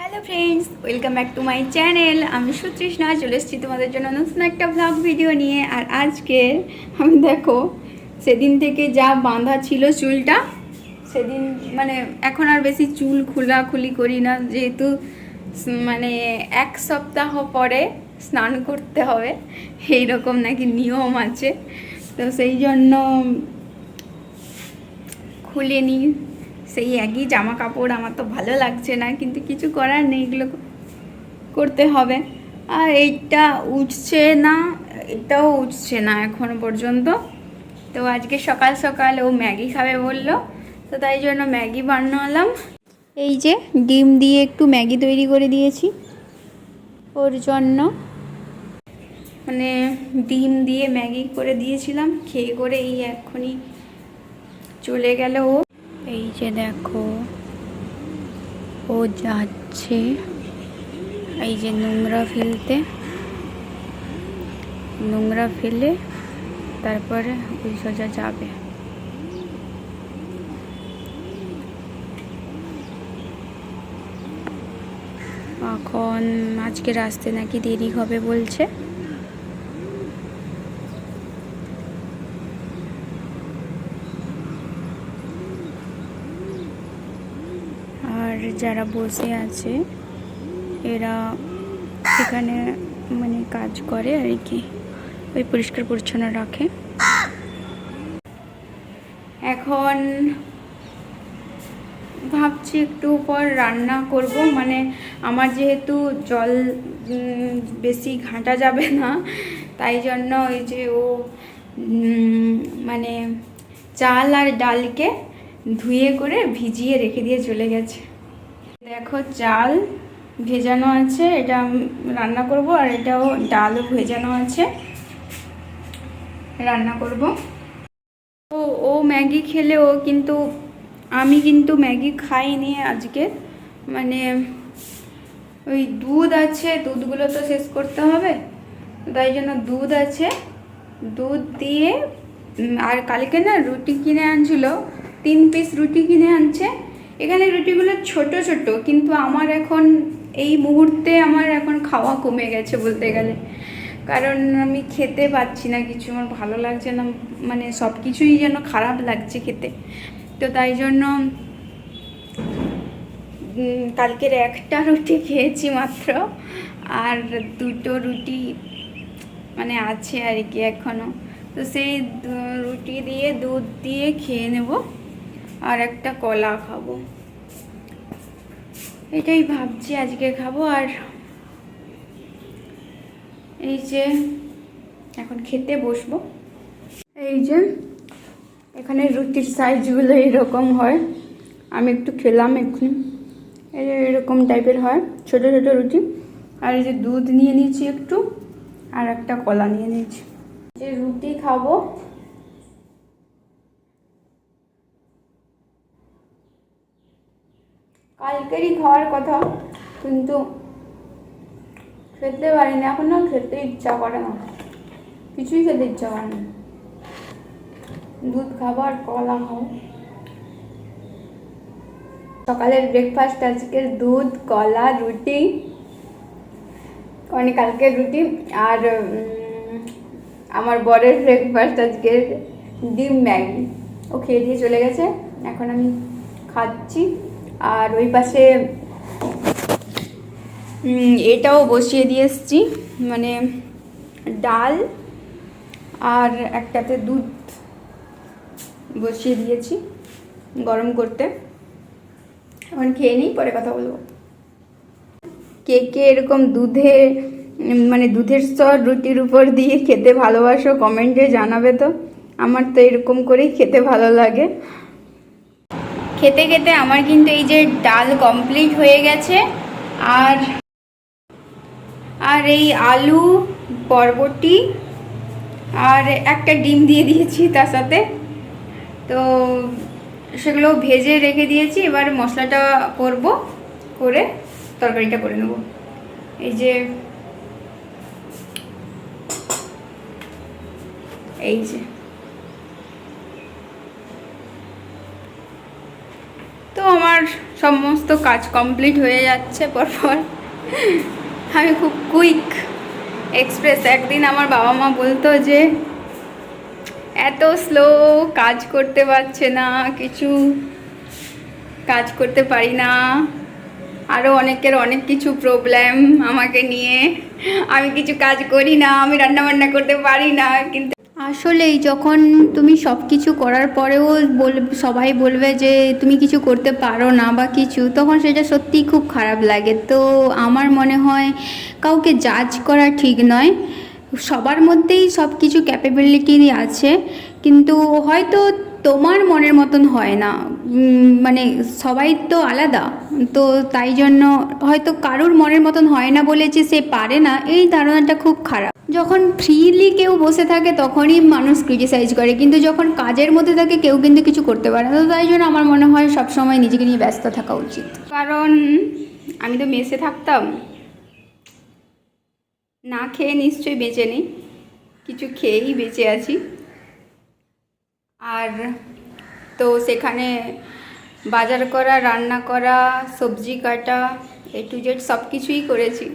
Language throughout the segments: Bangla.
Hello friends welcome back to my channel আমি সুতৃষ্ণা, চলে এসেছি তোমাদের জন্য নতুন একটা ব্লগ ভিডিও নিয়ে। আর আজকে আমি দেখো, সেদিন থেকে যা বাঁধা ছিল চুলটা, সেদিন মানে এখন আর বেশি চুল খোলাখুলি করি না। যেহেতু মানে এক সপ্তাহ পরে স্নান করতে হবে এই রকম নাকি নিয়ম আছে। তো সেই জন্য খুলে নিই সেই একই জামা কাপড় আমার তো ভালো লাগছে না, কিন্তু কিছু করার নেই, এগুলো করতে হবে। আর এইটা উঠছে না, এটাও উঠছে না এখনও পর্যন্ত। তো আজকে সকাল সকাল ও ম্যাগি খাবে বলল, তো তাই জন্য ম্যাগি বানালাম। এই যে ডিম দিয়ে একটু ম্যাগি তৈরি করে দিয়েছি, ওর জন্য। মানে ডিম দিয়ে ম্যাগি করে দিয়েছিলাম, খেয়ে করে এই এক্ষুনি চলে গেল ও। এই যে দেখো, ও যাচ্ছে এই যে নোংরা ফেলতে নোংরা ফেলে তারপরে ওই সোজা যাবে। এখন আজকে আসতে নাকি দেরি হবে বলছে আর যারা বসে আছে, এরা এখানে মানে কাজ করে আর কি। ওই পরিষ্কার পরিচ্ছন্ন রাখে। এখন ভাবছি একটু পর রান্না করব। মানে আমার যেহেতু জল বেশি ঘাঁটা যাবে না, তাই জন্য ওই যে ও মানে চাল আর ডালকে ধুয়ে করে ভিজিয়ে রেখে দিয়ে চলে গেছে। দেখো, চাল ভেজানো আছে, এটা রান্না করব, আর এটাও ডালও ভেজানো আছে। রান্না করব। ও ও ম্যাগি খেলেও কিন্তু, আমি কিন্তু ম্যাগি খাইনি আজকে। মানে ওই দুধ আছে, দুধগুলো তো শেষ করতে হবে। তাই জন্য দুধ আছে। দুধ দিয়ে আর কালকে না রুটি কিনে আনছিল, তিন পিস রুটি কিনে আনছে। এখানে রুটিগুলো ছোট ছোট, কিন্তু আমার এখন এই মুহূর্তে আমার এখন খাওয়া কমে গেছে বলতে গেলে। কারণ আমি খেতে পাচ্ছি না কিছু, আমার ভালো লাগছে না মানে সব কিছুই যেন খারাপ লাগছে খেতে। তো তাই জন্য কালকের একটা রুটি খেয়েছি মাত্র, আর দুটো রুটি মানে আছে আর কি এখনও তো সেই রুটি দিয়ে দুধ দিয়ে খেয়ে নেব। আর একটা কলা খাব। এটাই ভাবছি আজকে খাব আর এই যে এখন খেতে বসবো। এই যে এখানে রুটির সাইজগুলো এরকম হয়। আমি একটু খেলাম এক্ষুনি এরকম টাইপের হয়, ছোট ছোট রুটি। আর এই যে দুধ নিয়ে নিয়েছি একটু, আর একটা কলা নিয়ে নিয়েছি। যে রুটি খাব। কালকেরই খাওয়ার কথা কিন্তু খেতে পারি না এখন না খেতে ইচ্ছা করে না। কিছুই খেতে ইচ্ছা করে না। দুধ খাব আর কলা খাব। সকালের ব্রেকফাস্ট আজকের দুধ, কলা, রুটি। মানে কালকের রুটি আর আমার বরের ব্রেকফাস্ট আজকের ডিম ম্যাগি। ও খেয়ে দিয়ে চলে গেছে। এখন আমি খাচ্ছি। আর ওই পাশে এটাও বসিয়ে দিয়ে এসছি। মানে ডাল আর একটাতে দুধ বসিয়ে দিয়েছি গরম করতে। এখন খেয়ে নিই, পরে কথা বলব। কে কে এরকম দুধে মানে দুধের স্তর রুটির উপর দিয়ে খেতে ভালোবাসো, কমেন্টে জানাবে তো। আমার তো এরকম করেই খেতে ভালো লাগে। খেতে খেতে আমার কিন্তু এই যে ডাল কমপ্লিট হয়ে গেছে। আর আর এই আলু, বরবটি, আর একটা ডিম দিয়ে দিয়েছি তার সাথে। তো সেগুলো ভেজে রেখে দিয়েছি, এবার মশলাটা করব, করে তরকারিটা করে নেব। এই যে এই যে তো আমার সমস্ত কাজ কমপ্লিট হয়ে যাচ্ছে পরপর। আমি খুব কুইক এক্সপ্রেস একদিন আমার বাবা মা বলতো যে, এত স্লো কাজ করতে পারছে না, কিছু কাজ করতে পারি না। আরও অনেকের অনেক কিছু প্রবলেম আমাকে নিয়ে। আমি কিছু কাজ করি না, আমি রান্না বান্না করতে পারি না। কিন্তু আসলেই যখন তুমি সব কিছু করার পরেও বল, সবাই বলবে যে তুমি কিছু করতে পারো না বা কিছু, তখন সেটা সত্যিই খুব খারাপ লাগে। তো আমার মনে হয় কাউকে জাজ করা ঠিক নয়। সবার মধ্যেই সব কিছু ক্যাপেবিলিটি আছে, কিন্তু হয়তো তোমার মনের মতন হয় না। মানে সবাই তো আলাদা। তো তাই জন্য হয়তো কারোর মনের মতন হয় না বলে যে সে পারে না, এই ধারণাটা খুব খারাপ। যখন ফ্রিলি কেউ বসে থাকে, তখনই মানুষ ক্রিটিসাইজ করে। কিন্তু যখন কাজের মধ্যে থাকে, কেউ কিন্তু কিছু করতে পারে না। তো তাই জন্য আমার মনে হয় সবসময় নিজেকে নিয়ে ব্যস্ত থাকা উচিত। কারণ আমি তো মেসে থাকতাম। না খেয়ে নিশ্চয়ই বেঁচে নেই। কিছু খেয়েই বেঁচে আছি। আর তো সেখানে বাজার করা, রান্না করা, সবজি কাটা এ টু জেড সব কিছুই করেছি।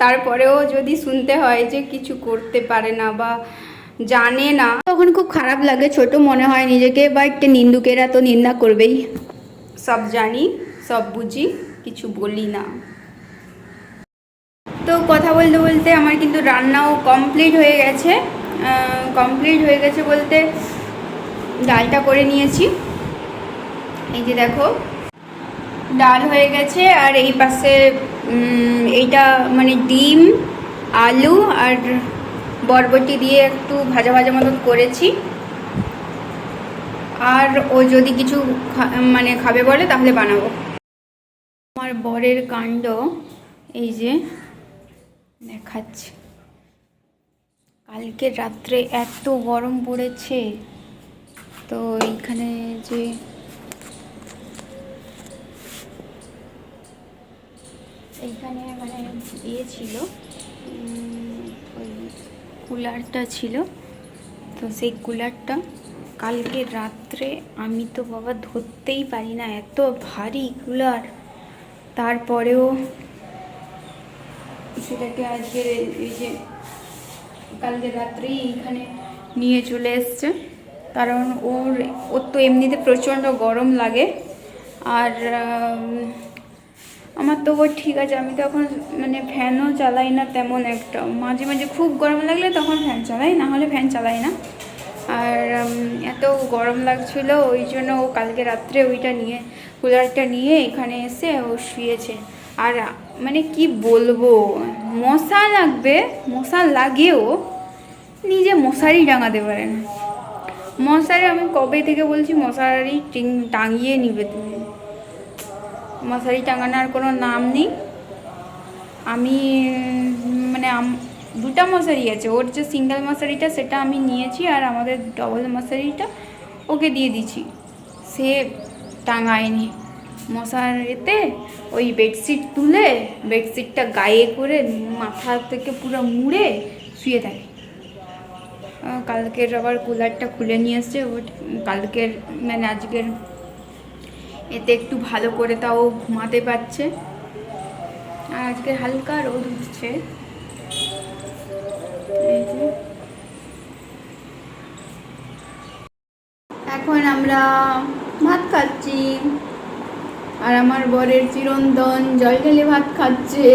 তারপরেও যদি শুনতে হয় যে কিছু করতে পারে না বা জানে না, তখন খুব খারাপ লাগে, ছোট মনে হয় নিজেকে, বা বাট নিন্দুকেরা তো নিন্দা করবেই। সব জানি, সব বুঝি, কিছু বলি না। তো কথা বলতে বলতে আমার কিন্তু রান্নাও কমপ্লিট হয়ে গেছে। কমপ্লিট হয়ে গেছে বলতে ডালটা করে নিয়েছি। এই যে দেখো, ডাল হয়ে গেছে, আর এই পাশে এইটা মানে ডিম, আলু আর বরবটি দিয়ে একটু ভাজা ভাজা মতন করেছি। আর ও যদি কিছু মানে খাবে বলে তাহলে বানাবো। আমার বরের কাণ্ড, এই যে দেখাচ্ছি। কালকে রাত্রে এত গরম পড়েছে, তো এইখানে যে এইখানে মানে ইয়ে ছিল ওই কুলারটা ছিল। তো সেই কুলারটা কালকে রাত্রে আমি তো বাবা ধরতেই পারি না, এত ভারী কুলার। তারপরেও সেটাকে আজকে এই যে কালকে রাত্রেই এইখানে নিয়ে চলে এসছে। কারণ ওর ওর তো এমনিতে প্রচণ্ড গরম লাগে। আর আমার তো ও ঠিক আছে, আমি তো এখন মানে ফ্যানও চালাই না তেমন একটা। মাঝে মাঝে খুব গরম লাগলে তখন ফ্যান চালাই, না হলে ফ্যান চালাই না। আর এত গরম লাগছিল, ওই জন্য ও কালকে রাত্রে ওইটা নিয়ে, কুলারটা নিয়ে এখানে এসে ও শুয়েছে। আর মানে কি বলব, মশা লাগবে, মশা লাগেও নিজে মশারি টাঙাতে পারে না। মশারি আমি কবে থেকে বলছি, মশারি টাঙিয়ে নিবে তুমি। মশারি টাঙানোর কোনো নাম নেই। আমি মানে দুটা মশারি আছে। ওর যে সিঙ্গেল মশারিটা সেটা আমি নিয়েছি আর আমাদের ডবল মশারিটা ওকে দিয়ে দিছি সে টাঙায়নি। মশারিতে ওই বেডশিট তুলে বেডশিটটা গায়ে করে মাথা থেকে পুরো মুড়ে শুয়ে থাকে। কালকের আবার কুলারটা খুলে নিয়ে এসছে। কালকের মানে আজকের এতে একটু ভালো করে তাও ঘুমাতে পারছে। আর আজকে হালকা রোদ উঠছে। এখন আমরা ভাত খাচ্ছি। আর আমার বরের চিরন্তন জল ঢেলে ভাত খাচ্ছে।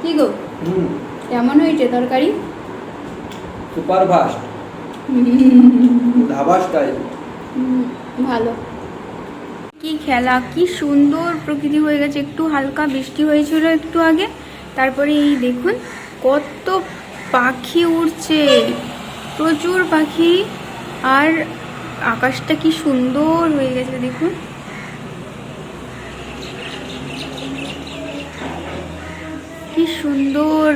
কি গো? কেমন হয়েছে তরকারি? সুপার ফাস্ট ধাবা স্টাইল ভালো। কি খেলা, কি সুন্দর প্রকৃতি হয়ে গেছে। একটু হালকা বৃষ্টি হয়েছিল একটু আগে। তারপরে এই দেখুন, কত পাখি উড়ছে। প্রচুর পাখি। আর আকাশটা কি সুন্দর হয়ে গেছে দেখুন। কি সুন্দর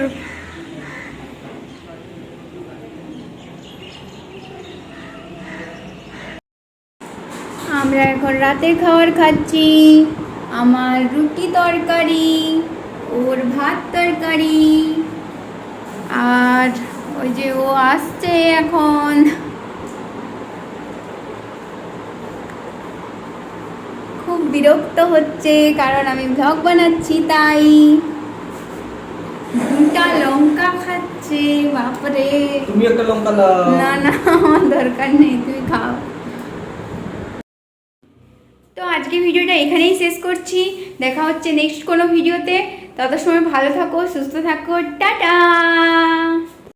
আমরা এখন রাতের খাবার খাচ্ছি। আমার রুটি তরকারি ওর ভাত তরকারি আর ওই যে ও আসছে এখন। খুব বিরক্ত হচ্ছে কারণ আমি ভ্লগ বানাচ্ছি তাই। দুটা লঙ্কা খাচ্ছে বাপরে। তুমি একটা লঙ্কা না না আমার দরকার নেই তুই খাও। তো আজকে ভিডিওটা এখানেই শেষ করছি। দেখা হচ্ছে নেক্সট কোনো ভিডিওতে। তত সময় ভালো থাকো, সুস্থ থাকো। টাটা!